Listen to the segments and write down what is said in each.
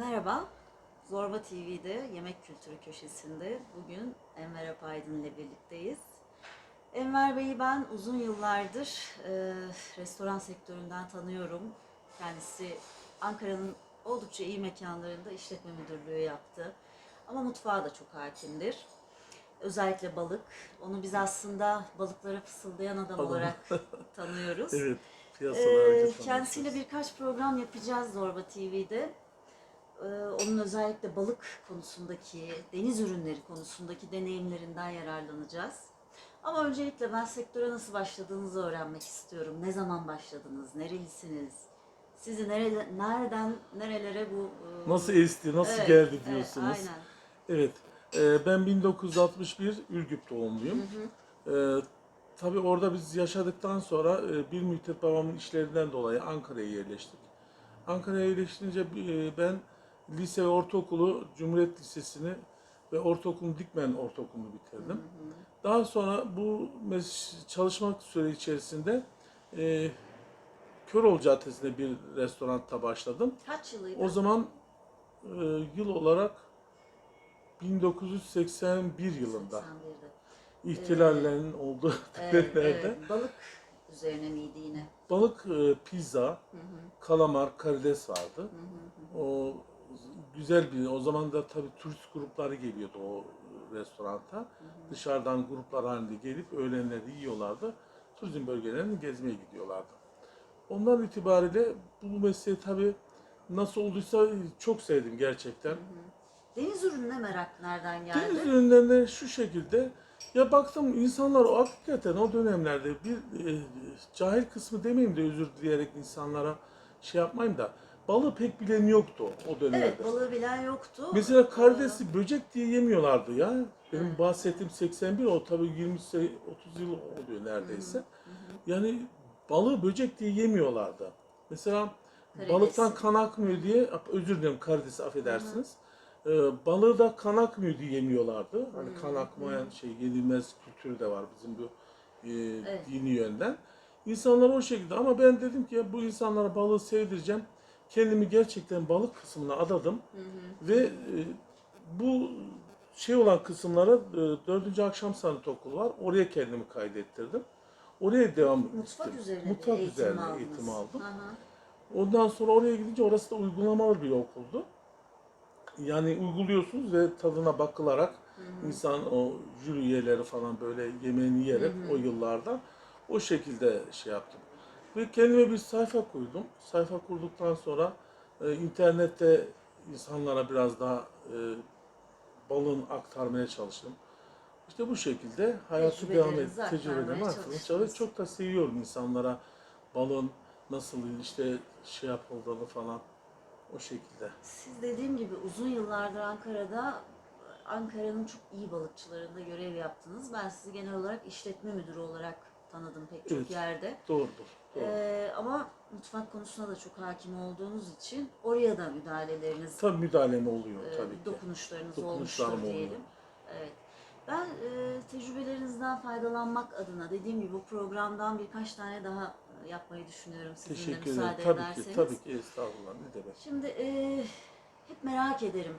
Merhaba, Zorba TV'de Yemek Kültürü Köşesi'nde bugün Enver Apaydın ile birlikteyiz. Enver Bey'i ben uzun yıllardır e, restoran sektöründen tanıyorum. Kendisi Ankara'nın oldukça iyi mekanlarında işletme müdürlüğü yaptı. Ama mutfağa da çok hakimdir. Özellikle balık. Onu biz aslında balıklara fısıldayan adam Adam. olarak tanıyoruz. Evet, piyasada Ee, hareket kendisiyle birkaç program yapacağız Zorba TV'de. Ee, onun özellikle balık konusundaki, deniz ürünleri konusundaki deneyimlerinden yararlanacağız. Ama öncelikle ben sektöre nasıl başladığınızı öğrenmek istiyorum. Ne zaman başladınız? Nerelisiniz? Sizi nerede, nereden nerelere bu... e, Nasıl esti, nasıl Evet, geldi evet, diyorsunuz. aynen. Evet, e, ben 1961 Ürgüp doğumluyum. E, tabii orada biz yaşadıktan sonra bir müddet babamın işlerinden dolayı Ankara'ya yerleştik. Ankara'ya yerleştirince ben lise ve ortaokulu Cumhuriyet Lisesi'ni ve ortaokulun Dikmen Ortaokulu'nu bitirdim. Daha sonra bu çalışmak süre içerisinde e, Köroğlu Caddesi'nde bir restoranda başladım. Kaç yılıydı? O zaman e, yıl olarak 1981 yılında 81'de. ihtilallerin olduğu Evet, evet. Balık üzerine miydi yine? balık, e, pizza, Hı hı, kalamar, karides vardı. hı hı, hı. O güzel bir, o zaman da tabii turist grupları geliyordu o restoranta. Dışarıdan gruplar halinde gelip öğlenleri yiyorlardı. Turizm bölgelerini gezmeye gidiyorlardı. Ondan itibariyle bu mesleği tabii nasıl olduysa çok sevdim gerçekten. Deniz ürününe merak nereden geldi? Deniz ürünlerine şu şekilde ya baktım insanlar o hakikaten o dönemlerde bir e, cahil kısmı demeyeyim de özür dileyerek insanlara şey yapmayayım da balığı pek bilen yoktu o dönemde. Evet, balığı bilen yoktu. Mesela karidesi böcek diye yemiyorlardı ya. Benim Evet. bahsettiğim 81 o tabii 20 sene 30 yıl oluyor neredeyse. Yani balığı böcek diye yemiyorlardı. Mesela Karidesi. balıktan kan akmıyor diye özür dilerim karidesi affedersiniz. Ee, balığı da kan akmıyor diye yemiyorlardı. Hani kan akmayan şey yenilmez kültürü de var bizim bu e, Evet. dini yönden. İnsanlar o şekilde ama ben dedim ki ya bu insanlara balığı sevdireceğim. Kendimi gerçekten balık kısmına adadım. Hı hı. Ve e, bu şey olan kısımlara e, 4. akşam sanatı okulu var. Oraya kendimi kaydettirdim. Oraya devam Mutfak ettim. üzerine Mutfak eğitim üzerine aldınız. eğitim aldım. Hı hı. Ondan sonra oraya gidince orası da uygulamalı bir okuldu. Yani uyguluyorsunuz ve tadına bakılarak insan o jüri üyeleri falan böyle yemeğini yiyerek o yıllarda o şekilde şey yaptım. Ve kendime bir sayfa kurdum. Sayfa kurduktan sonra e, internette insanlara biraz daha e, balın aktarmaya çalıştım. İşte bu şekilde hayatı devam et, tecrübelerimi aktarmaya. Çok da seviyorum insanlara balın nasıl işte şey yapıldığını falan o şekilde. Siz dediğim gibi uzun yıllardır Ankara'da Ankara'nın çok iyi balıkçılarında görev yaptınız. Ben sizi genel olarak işletme müdürü olarak tanıdım pek çok Evet. yerde. Doğrudur. Ee, ama mutfak konusuna da çok hakim olduğunuz için oraya da müdahaleleriniz, Tabii müdahalem oluyor e, tabii ki. dokunuşlarınız Dokunuşlarım olmuştur oluyor. diyelim. Evet. Ben e, tecrübelerinizden faydalanmak adına dediğim gibi bu programdan birkaç tane daha e, yapmayı düşünüyorum sizinle Teşekkür ederim. müsaade Tabii ederseniz. ki, tabii ki estağfurullah ne demek. Şimdi e, hep merak ederim.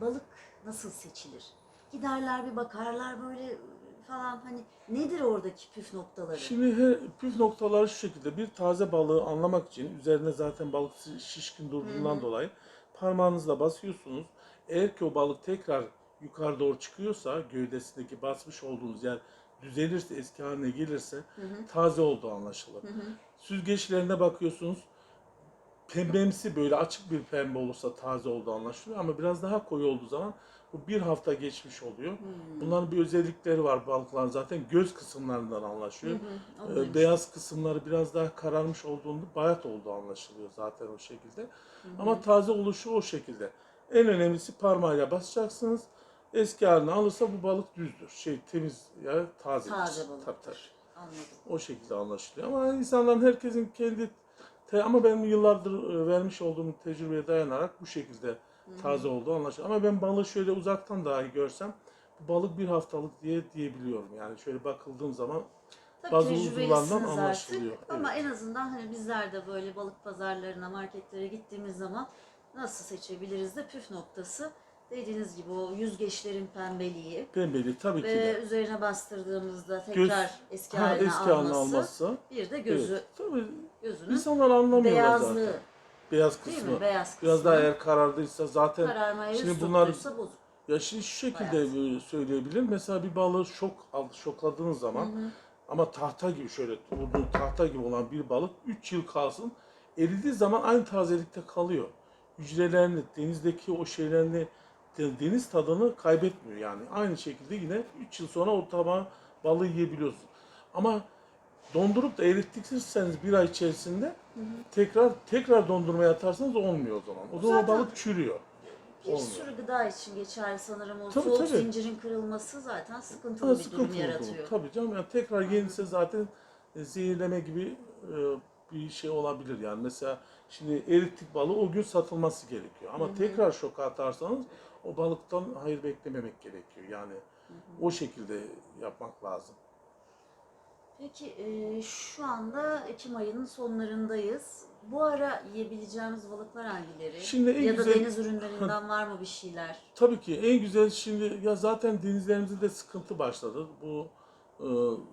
Balık nasıl seçilir? Giderler bir bakarlar böyle falan hani nedir oradaki püf noktaları? Şimdi he, püf noktaları şu şekilde. Bir taze balığı anlamak için üzerine zaten balık şişkin durduğundan dolayı parmağınızla basıyorsunuz. Eğer ki o balık tekrar yukarı doğru çıkıyorsa gövdesindeki basmış olduğunuz yer düzelirse eski haline gelirse taze olduğu anlaşılır. Süzgeçlerine bakıyorsunuz pembemsi böyle açık bir pembe olursa taze olduğu anlaşılıyor ama biraz daha koyu olduğu zaman bu bir hafta geçmiş oluyor. Hmm. Bunların bir özellikleri var balıkların zaten göz kısımlarından anlaşılıyor. Onu Ee, beyaz kısımları biraz daha kararmış olduğunda bayat olduğu anlaşılıyor zaten o şekilde. Ama taze oluşu o şekilde. En önemlisi parmağıyla basacaksınız. Eski haline alırsa bu balık düzdür. Şey temiz ya tazedir. Taze balıktır. Tabii tabii. Anladım. O şekilde anlaşılıyor. Ama insanların herkesin kendi te- ama benim yıllardır e, vermiş olduğum tecrübeye dayanarak bu şekilde taze olduğu anlaşılıyor. Ama ben balığı şöyle uzaktan dahi görsem bu balık bir haftalık diye diyebiliyorum. Yani şöyle bakıldığım zaman Tabii Bazı tecrübelisiniz uzuvlardan artık. anlaşılıyor, Ama en azından hani bizler de böyle balık pazarlarına, marketlere gittiğimiz zaman nasıl seçebiliriz de püf noktası dediğiniz gibi o yüzgeçlerin pembeliği Pembeli tabii ki ve de. üzerine bastırdığımızda tekrar Göz- eski Ha, haline eski halini alması, almazsa. bir de gözü Evet, tabii gözünün insanlar anlamıyorlar beyazlığı zaten. Beyaz değil kısmı. mi? Beyaz kısmı. Biraz daha eğer karardıysa zaten kararmaya yüz Şimdi bunlar- tuttuysa bozuk. ya şimdi şu şekilde e, söyleyebilirim. Mesela bir balığı şok al- şokladığınız zaman ama tahta gibi şöyle vurduğun tahta gibi olan bir balık 3 yıl kalsın. Eridiği zaman aynı tazelikte kalıyor. Hücrelerini, denizdeki o şeylerini, deniz tadını kaybetmiyor yani. Aynı şekilde yine 3 yıl sonra o tabağı balığı yiyebiliyorsun. Ama dondurup da erittikseniz bir ay içerisinde tekrar tekrar dondurmaya atarsanız olmuyor o zaman. O zaman Zaten- balık çürüyor. Bir Olmuyor. sürü gıda için geçerli sanırım o Tabii, soğuk tabii. zincirin kırılması zaten sıkıntılı Tabii bir sıkıntı durum yaratıyor. Tabii canım yani tekrar yenisi zaten zehirleme gibi e, bir şey olabilir yani. Mesela şimdi erittik balığı o gün satılması gerekiyor. Ama tekrar şoka atarsanız o balıktan hayır beklememek gerekiyor. Yani o şekilde yapmak lazım. Peki e, şu anda Ekim ayının sonlarındayız. Bu ara yiyebileceğimiz balıklar hangileri? Şimdi en ya da güzel- deniz ürünlerinden var mı bir şeyler? Tabii ki en güzel şimdi ya zaten denizlerimizde de sıkıntı başladı. Bu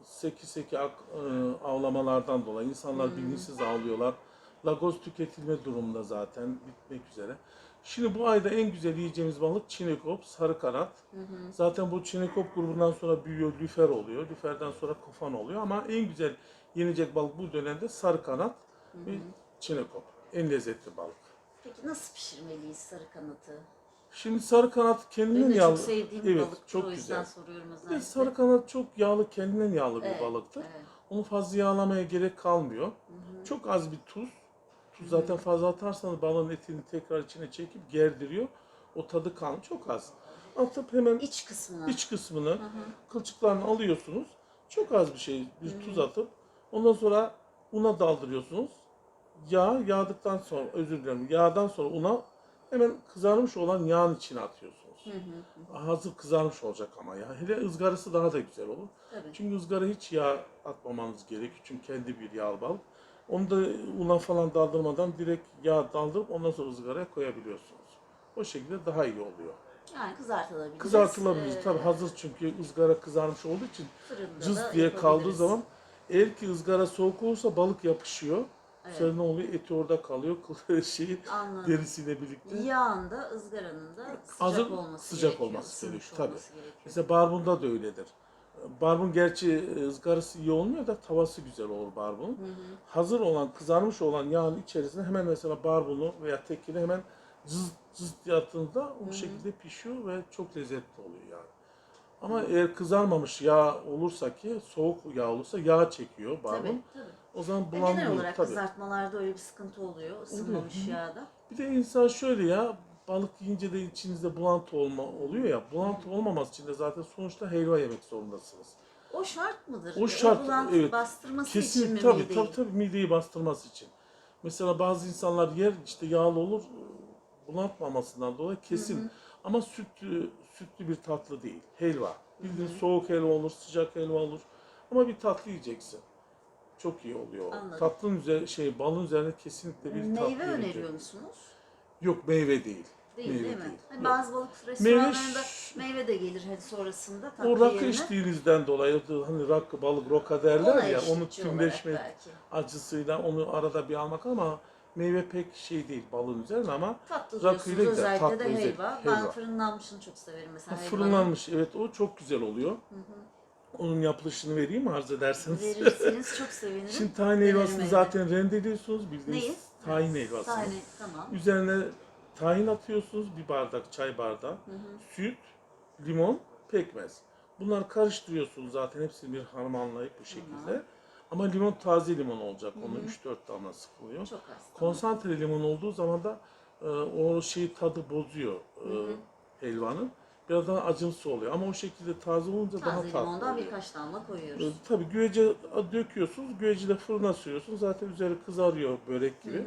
seki seki ak- e, avlamalardan dolayı insanlar bilinçsiz avlıyorlar. Lagos tüketilme durumunda zaten bitmek üzere. Şimdi bu ayda en güzel yiyeceğimiz balık çinekop, sarı kanat. Zaten bu çinekop grubundan sonra büyüyor, lüfer oluyor. Lüferden sonra kofan oluyor ama en güzel yenecek balık bu dönemde sarı kanat ve çinekop. En lezzetli balık. Peki nasıl pişirmeliyiz sarı kanatı? Şimdi sarı kanat kendinden Benim de yağlı. çok sevdiğim evet, balıktır çok o yüzden güzel. soruyorum Bir de özellikle. sarı kanat çok yağlı, kendinden yağlı bir Evet, balıktır. evet. Onu fazla yağlamaya gerek kalmıyor. Çok az bir tuz. Tuz zaten fazla atarsanız balığın etini tekrar içine çekip gerdiriyor. O tadı kalmıyor. Çok az. Atıp hemen İç kısmına. iç kısmını, kılçıklarını alıyorsunuz. Çok az bir şey, bir tuz atıp ondan sonra una daldırıyorsunuz. Yağ yağdıktan sonra, özür dilerim, yağdan sonra una hemen kızarmış olan yağın içine atıyorsunuz. Hazır kızarmış olacak ama ya. Hele ızgarası daha da güzel olur. Tabii. Çünkü ızgara hiç yağ atmamanız gerekiyor. Çünkü kendi bir yağ balık. Onu da una falan daldırmadan direkt yağ daldırıp ondan sonra ızgaraya koyabiliyorsunuz. O şekilde daha iyi oluyor. Yani kızartılabilir. Kızartılabilir. Ee, Tabii hazır çünkü ızgara kızarmış olduğu için cız diye kaldığı zaman eğer ki ızgara soğuk olursa balık yapışıyor. Evet. Sonra ne oluyor? Eti orada kalıyor. kıl- şeyi Anladım. derisiyle birlikte. Yağında, ızgaranın da sıcak Hazır, olması sıcak gerekiyor. olması gerekiyor, tabii. olması gerekiyor. Mesela barbunda da öyledir. Barbun gerçi ızgarası iyi olmuyor da tavası güzel olur barbunun. Hazır olan, kızarmış olan yağın içerisine hemen mesela barbunu veya tekini hemen cız cız diye attığınızda o şekilde pişiyor ve çok lezzetli oluyor yani. Ama eğer kızarmamış yağ olursa ki, soğuk yağ olursa yağ çekiyor barbun. Tabii, tabii. O zaman E, bulandırıyor genel olarak tabii. kızartmalarda öyle bir sıkıntı oluyor. Hı. yağda. Bir de insan şöyle ya, balık yiyince de içinizde bulantı olma oluyor ya. Bulantı olmaması için de zaten sonuçta helva yemek zorundasınız. O şart mıdır? O şart, bulantı evet. bastırması için Kesin mi tabii mideyi? tabii tabii mideyi bastırması için. Mesela bazı insanlar yer işte yağlı olur bulantmamasından dolayı kesin. Ama sütlü sütlü bir tatlı değil. Helva. Bildiğin soğuk helva olur, sıcak helva olur. Ama bir tatlı yiyeceksin. Çok iyi oluyor. Anladım. Tatlının üzerine şey balın üzerine kesinlikle bir tatlı Meyve öneriyor musunuz? Yok meyve değil. Değil Meyve değil mi? değil. Hani Yok. bazı balık restoranlarında meyve de gelir hani sonrasında tatlı O rakı yerine. içtiğinizden dolayı hani rakı balık roka derler Ona ya eşlikçi onu olarak tümleşme belki. acısıyla onu arada bir almak ama meyve pek şey değil balın üzerine ama Tatlı Rakıyla diyorsunuz gider, özellikle de tatlı, özel- helva. Ben fırınlanmışını çok severim mesela helvanın. fırınlanmış evet o çok güzel oluyor. Onun yapılışını vereyim mi arz ederseniz? Verirseniz çok sevinirim. Şimdi tahin Denerim helvasını zaten rendeliyorsunuz bildiğiniz Neyi? tahin helvasını. Tahin, tamam. Üzerine tahin atıyorsunuz bir bardak çay bardağı. Süt, limon, pekmez. Bunları karıştırıyorsunuz zaten hepsini bir harmanlayıp bu şekilde. Ama limon taze limon olacak. Onu 3-4 damla sıkılıyor. Çok az. Konsantre limon olduğu zaman da e, o şeyi tadı bozuyor e, helvanın. Biraz daha acımsı oluyor. Ama o şekilde taze olunca daha Taze tatlı limondan oluyor. birkaç damla E, koyuyoruz. tabii güvece döküyorsunuz. Güveci de fırına sürüyorsunuz. Zaten üzeri kızarıyor börek gibi.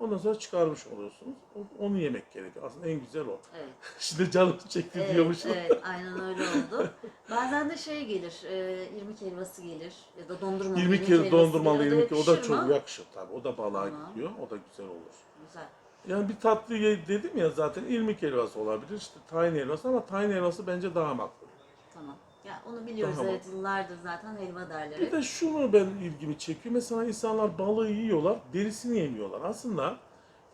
Ondan sonra çıkarmış oluyorsunuz. Onu yemek gerekiyor. Aslında en güzel o. Evet. Şimdi canım çekti Evet, diyormuşum. evet, aynen öyle oldu. Bazen de şey gelir, e, irmik helvası gelir ya da dondurmalı İrmik yeri dondurmalı irmik o da çok yakışır tabii. O da balığa Tamam. gidiyor. O da güzel olur. Güzel. Yani bir tatlı dedim ya zaten irmik helvası olabilir, işte tahin helvası ama tahin helvası bence daha makbul. Ya onu biliyoruz Daha evet yıllardır zaten helva derler. Bir de şunu ben ilgimi çekiyor. Mesela insanlar balığı yiyorlar, derisini yemiyorlar. Aslında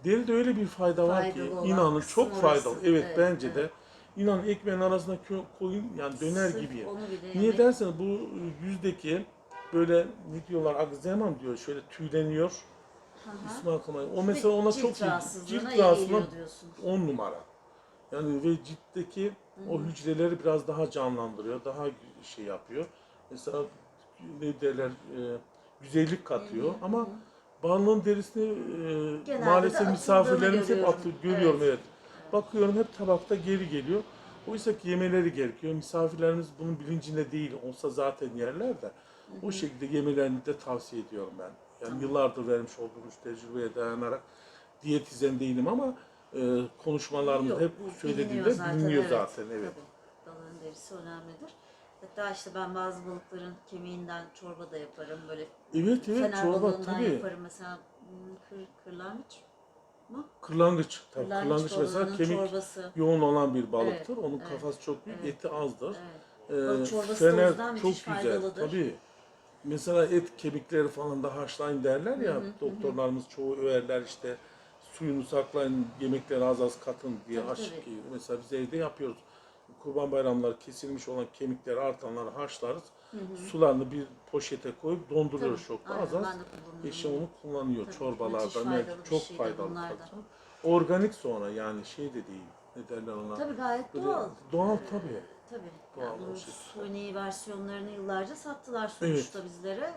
deride öyle bir fayda var ki Faydalı olan inanın çok orası. faydalı. Evet, Evet, bence evet. de. İnanın ekmeğin arasına koyun yani döner Sırf gibi. Niye yemek- derseniz bu yüzdeki böyle ne diyorlar agzemam diyor şöyle tüyleniyor. İsmi aklıma. O mesela ona cilt çok iyi. Cilt rahatsızlığına geliyor diyorsun. 10 numara. Yani ve ciltteki o hücreleri biraz daha canlandırıyor, daha şey yapıyor. Mesela ne derler, e, güzellik katıyor ama balığın derisini e, Genelde de maalesef atıldığını misafirlerimiz hep görüyorum. atı, görüyorum Evet. Bakıyorum hep tabakta geri geliyor. Oysa ki yemeleri gerekiyor. Misafirlerimiz bunun bilincinde değil. Olsa zaten yerler de. O şekilde yemelerini de tavsiye ediyorum ben. Yani yıllardır vermiş olduğumuz tecrübeye dayanarak diyetizen değilim ama e, konuşmalarımız Yok, hep bu söylediğinde biliniyor zaten. Evet. Tabii. Balığın derisi önemlidir. Hatta işte ben bazı balıkların kemiğinden çorba da yaparım. Böyle Evet evet fener çorba balığından tabii. yaparım. Mesela hmm, kır, kırlangıç mı? Kırlangıç. Tabii, Kırlangıç, kırlangıç mesela kemik çorbası. yoğun olan bir balıktır. Evet, Onun evet, kafası çok büyük, evet, eti azdır. Evet. Ee, çorbası fener çok güzel. faydalıdır. Tabii. Mesela et kemikleri falan da haşlayın derler ya. Hı hı, hı. doktorlarımız çoğu överler işte suyunu saklayın, yemekleri az az katın diye Tabii, gibi. Mesela biz evde yapıyoruz. Kurban bayramları kesilmiş olan kemikleri artanları haşlarız. Hı hı. Sularını bir poşete koyup donduruyoruz Tabii, aynen, az az. Eşim onu kullanıyor Tabii, çorbalarda. faydalı çok şey faydalı. Organik sonra yani şey de değil. Ne derler ona? Tabii gayet Böyle doğal. Doğal tabii. Tabii. Doğal Yani şekilde. suni versiyonlarını yıllarca sattılar sonuçta bizlere.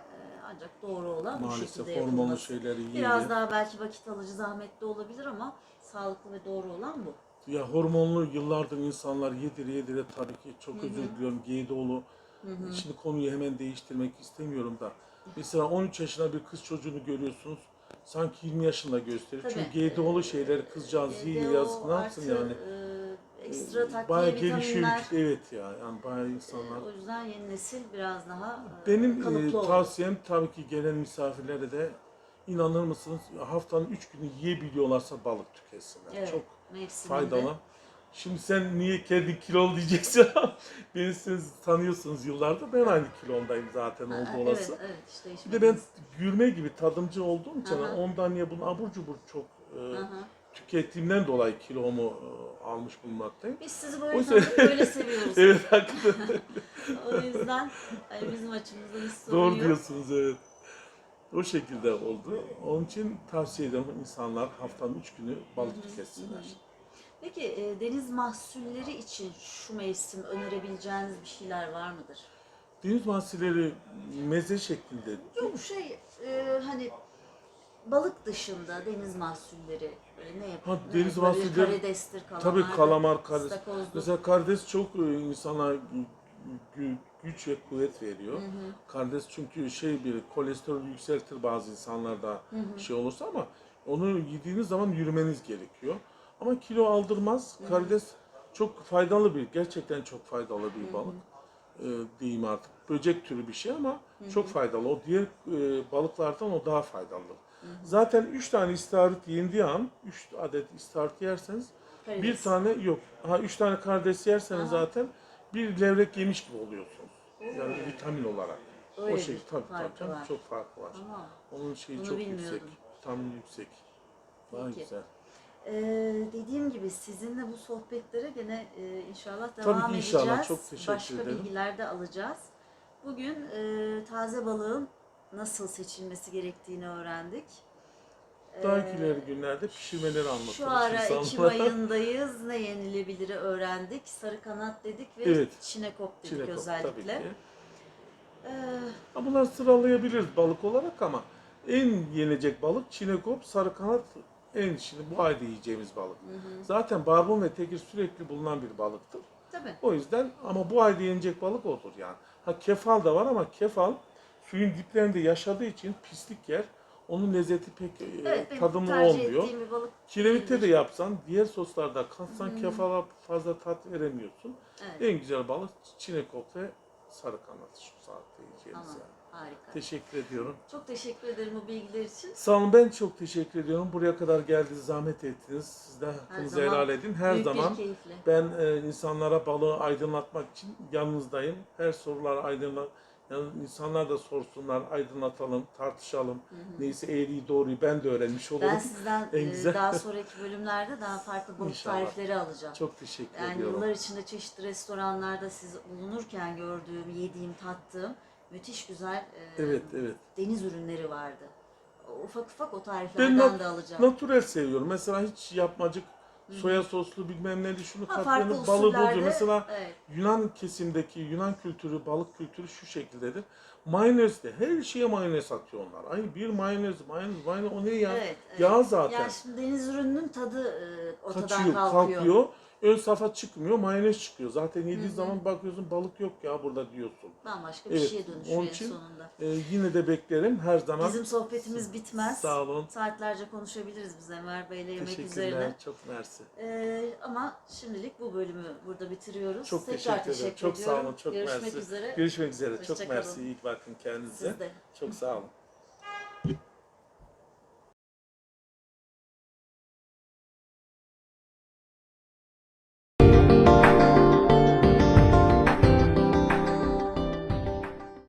Ancak doğru olan bu Maalesef şekilde hormonlu yapılması. şeyleri yiyelim. Biraz daha belki vakit alıcı, zahmetli olabilir ama sağlıklı ve doğru olan bu. Ya hormonlu yıllardır insanlar yedire yedire tabii ki çok özür diliyorum GDO'lu. Hı hı. Şimdi konuyu hemen değiştirmek istemiyorum da. Mesela 13 yaşında bir kız çocuğunu görüyorsunuz. Sanki 20 yaşında gösteriyor. Tabii. Çünkü GDO'lu şeyleri kızcağız yiyor yazık ne yapsın yani. e, ekstra takviye Bayağı gelişiyor. vitaminler. Evet ya yani bayağı insanlar. O yüzden yeni nesil biraz daha e, Benim e, kalıplı olur. tavsiyem tabii ki gelen misafirlere de inanır mısınız haftanın 3 günü yiyebiliyorlarsa balık tüketsinler. Evet, Çok mevsiminde. faydalı. Şimdi sen niye kendi kilolu diyeceksin beni siz tanıyorsunuz yıllardır. Ben aynı kilomdayım zaten Ha, oldu evet, olası. Evet, işte Bir de ben gürme gibi tadımcı olduğum için Aha. ondan ya bunu abur cubur çok e, Aha. Tükettiğimden dolayı kilomu e, almış bulunmaktayım. Biz sizi böyle tanıdık, böyle seviyoruz. Evet hakikaten O yüzden hani bizim açımızdan hiç sorun doğru yok. diyorsunuz evet. O şekilde oldu. Onun için tavsiye ederim insanlar haftanın 3 günü balık tüketsinler. Peki e, deniz mahsulleri için şu mevsim önerebileceğiniz bir şeyler var mıdır? Deniz mahsulleri meze şeklinde Yok şey e, hani balık dışında deniz mahsulleri böyle ne yapıyor? Ha, deniz mahsulleri- Karidestir, kalamar. Tabii kalamar, karides. Istakozdur. Mesela karides çok e, insana gü- gü- güç ve kuvvet veriyor. Hı hı, Karides çünkü şey bir kolesterol yükseltir bazı insanlarda hı hı. şey olursa ama onu yediğiniz zaman yürümeniz gerekiyor. Ama kilo aldırmaz. Karides çok faydalı bir, gerçekten çok faydalı bir balık. Ee, diyeyim artık. Böcek türü bir şey ama çok faydalı. O diğer e, balıklardan o daha faydalı. Zaten 3 tane istavrit yendiği an, 3 adet istavrit yerseniz bir Karides. tane yok. Ha üç tane karides yerseniz Aha. zaten bir levrek yemiş gibi oluyorsunuz. Yani vitamin olarak. Öyle o bir şey tabii tabii farkı var. çok farkı var. Tamam. Onun şeyi Bunu çok bilmiyordum. yüksek. Vitamin yüksek. Daha Peki. güzel. Ee, dediğim gibi sizinle bu sohbetlere gene e, inşallah devam ki inşallah. edeceğiz. Çok teşekkür Başka ederim. bilgiler de alacağız. Bugün e, taze balığın nasıl seçilmesi gerektiğini öğrendik. Daha Ee, ileri günlerde pişirmeleri anlatırız Şu ara Ekim insanlara. ayındayız. Ne yenilebiliri öğrendik. Sarı kanat dedik ve Evet. çinekop dedik Çinekop özellikle. tabii ki. Ee, Ha, bunları sıralayabiliriz balık olarak ama en yenecek balık çinekop, sarı kanat en şimdi bu ayda yiyeceğimiz balık. hı hı. Zaten barbun ve tekir sürekli bulunan bir balıktır. Tabii. O yüzden ama bu ayda yenecek balık odur yani. Ha kefal da var ama kefal suyun diplerinde yaşadığı için pislik yer. Onun lezzeti pek e, Evet, tadımlı olmuyor. Kiremitte de yapsan, diğer soslarda katsan Hmm. kefala fazla tat veremiyorsun. Evet. En güzel balık çinekop ve sarı kanat şu saatte yiyeceğimiz Tamam. yani. Harika. Teşekkür ediyorum. Çok teşekkür ederim bu bilgiler için. Sağ olun ben çok teşekkür ediyorum. Buraya kadar geldiniz, zahmet ettiniz. Siz de hakkınızı helal edin. Her Büyük zaman bir keyifle. ben e, insanlara balığı aydınlatmak için yanınızdayım. Her sorular aydınlat. Yani insanlar da sorsunlar, aydınlatalım, tartışalım. Neyse eğriyi doğruyu ben de öğrenmiş olurum. Ben sizden En e, güzel. daha sonraki bölümlerde daha farklı balık İnşallah. tarifleri alacağım. Çok teşekkür Yani ediyorum. yıllar içinde çeşitli restoranlarda siz bulunurken gördüğüm, yediğim, tattığım müthiş güzel e, Evet, evet. deniz ürünleri vardı. Ufak ufak o Ben tariflerden nat- de alacağım. Natürel seviyorum. Mesela hiç yapmacık, soya soslu bilmem neli şunu Ha, farklı balığı usullerde, bozuyor. Mesela evet. Yunan kesimdeki Yunan kültürü, balık kültürü şu şekildedir. Mayonez de her şeye mayonez atıyor onlar. Ay bir mayonez, mayonez, mayonez o ne ya? Evet, evet. Yağ zaten. Yani şimdi deniz ürününün tadı e, ortadan Kaçıyor, kalkıyor. kalkıyor. Ön safa çıkmıyor, mayonez çıkıyor. Zaten yediği zaman bakıyorsun balık yok ya burada diyorsun. Bambaşka bir Evet, şeye dönüşüyor onun en için- sonunda. Ee, yine de beklerim her zaman. Bizim sohbetimiz bitmez. Sağ olun. Saatlerce konuşabiliriz biz Enver Bey'le yemek Teşekkürler. üzerine. Çok mersi. Ee, ama şimdilik bu bölümü burada bitiriyoruz. Çok Tekrar teşekkür ederim. teşekkür Çok sağ olun. Çok Görüşmek mersi. üzere. Görüşmek üzere. Hoşça Çok mersi. İyi bakın kendinize. Siz de. Çok sağ olun.